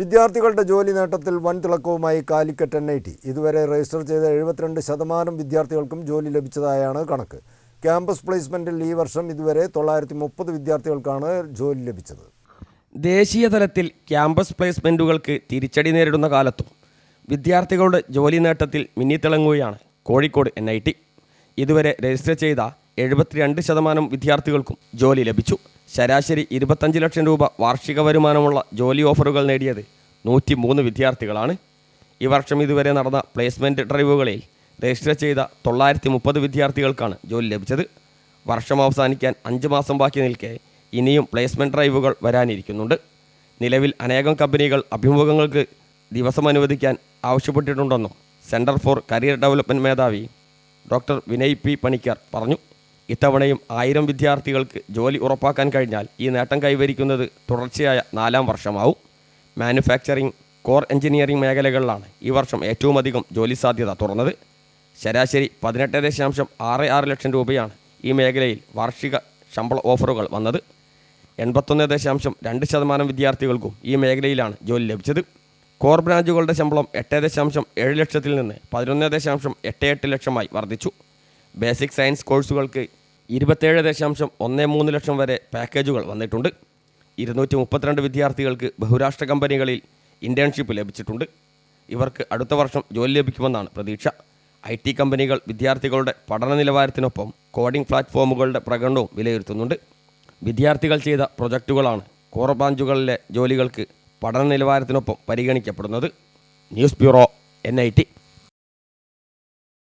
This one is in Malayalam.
വിദ്യാർത്ഥികളുടെ ജോലി നേട്ടത്തിൽ വൻ തിളക്കവുമായി കാലിക്കറ്റ് എൻ ഐ ടി ഇതുവരെ രജിസ്റ്റർ ചെയ്ത എഴുപത്തിരണ്ട് ശതമാനം വിദ്യാർത്ഥികൾക്കും ജോലി ലഭിച്ചതായാണ് കണക്ക്. ക്യാമ്പസ് പ്ലേസ്മെന്റിൽ ഈ വർഷം ഇതുവരെ തൊള്ളായിരത്തി മുപ്പത് വിദ്യാർത്ഥികൾക്കാണ് ജോലി ലഭിച്ചത്. ദേശീയ തലത്തിൽ ക്യാമ്പസ് പ്ലേസ്മെന്റുകൾക്ക് തിരിച്ചടി നേരിടുന്ന കാലത്തും വിദ്യാർത്ഥികളുടെ ജോലി നേട്ടത്തിൽ മിന്നിത്തിളങ്ങുകയാണ് കോഴിക്കോട് എൻ ഐ ടി ഇതുവരെ രജിസ്റ്റർ ചെയ്ത എഴുപത്തിരണ്ട് ശതമാനം വിദ്യാർത്ഥികൾക്കും ജോലി ലഭിച്ചു. ശരാശരി ഇരുപത്തഞ്ച് ലക്ഷം രൂപ വാർഷിക വരുമാനമുള്ള ജോലി ഓഫറുകൾ നേടിയത് നൂറ്റി മൂന്ന് വിദ്യാർത്ഥികളാണ്. ഈ വർഷം ഇതുവരെ നടന്ന പ്ലേസ്മെന്റ് ഡ്രൈവുകളിൽ രജിസ്റ്റർ ചെയ്ത തൊള്ളായിരത്തി മുപ്പത് വിദ്യാർത്ഥികൾക്കാണ് ജോലി ലഭിച്ചത്. വർഷം അവസാനിക്കാൻ അഞ്ച് മാസം ബാക്കി നിൽക്കെ ഇനിയും പ്ലേസ്മെന്റ് ഡ്രൈവുകൾ വരാനിരിക്കുന്നുണ്ട്. നിലവിൽ അനേകം കമ്പനികൾ അഭിമുഖങ്ങൾക്ക് ദിവസം അനുവദിക്കാൻ ആവശ്യപ്പെട്ടിട്ടുണ്ടെന്നും സെന്റർ ഫോർ കരിയർ ഡെവലപ്മെന്റ് മേധാവി ഡോക്ടർ വിനയ് പി പണിക്കർ പറഞ്ഞു. ഇത്തവണയും ആയിരം വിദ്യാർത്ഥികൾക്ക് ജോലി ഉറപ്പാക്കാൻ കഴിഞ്ഞാൽ ഈ നേട്ടം കൈവരിക്കുന്നത് തുടർച്ചയായ നാലാം വർഷമാവും. മാനുഫാക്ചറിംഗ് കോർ എഞ്ചിനീയറിംഗ് മേഖലകളിലാണ് ഈ വർഷം ഏറ്റവും അധികം ജോലി സാധ്യത തുറന്നത്. ശരാശരി പതിനെട്ട് ദശാംശം ആറ് ആറ് ലക്ഷം രൂപയാണ് ഈ മേഖലയിൽ വാർഷിക ശമ്പള ഓഫറുകൾ വന്നത്. എൺപത്തൊന്ന് ദശാംശം രണ്ട് ശതമാനം വിദ്യാർത്ഥികൾക്കും ഈ മേഖലയിലാണ് ജോലി ലഭിച്ചത്. കോർ ബ്രാഞ്ചുകളുടെ ശമ്പളം എട്ട് ദശാംശം ഏഴ് ലക്ഷത്തിൽ നിന്ന് പതിനൊന്ന് ദശാംശം എട്ട് എട്ട് ലക്ഷമായി വർദ്ധിച്ചു. ബേസിക് സയൻസ് കോഴ്സുകൾക്ക് ഇരുപത്തേഴ് ദശാംശം ഒന്ന് മൂന്ന് ലക്ഷം വരെ പാക്കേജുകൾ വന്നിട്ടുണ്ട്. ഇരുന്നൂറ്റി മുപ്പത്തിരണ്ട് വിദ്യാർത്ഥികൾക്ക് ബഹുരാഷ്ട്ര കമ്പനികളിൽ ഇന്റേൺഷിപ്പ് ലഭിച്ചിട്ടുണ്ട്. ഇവർക്ക് അടുത്ത വർഷം ജോലി ലഭിക്കുമെന്നാണ് പ്രതീക്ഷ. ഐ ടി കമ്പനികൾ വിദ്യാർത്ഥികളുടെ പഠന നിലവാരത്തിനൊപ്പം കോഡിംഗ് പ്ലാറ്റ്ഫോമുകളുടെ പ്രകടനവും വിലയിരുത്തുന്നുണ്ട്. വിദ്യാർത്ഥികൾ ചെയ്ത പ്രൊജക്റ്റുകളാണ് കോർ ബ്രാഞ്ചുകളിലെ ജോലികൾക്ക് പഠന നിലവാരത്തിനൊപ്പം പരിഗണിക്കപ്പെടുന്നത്. News bureau N I T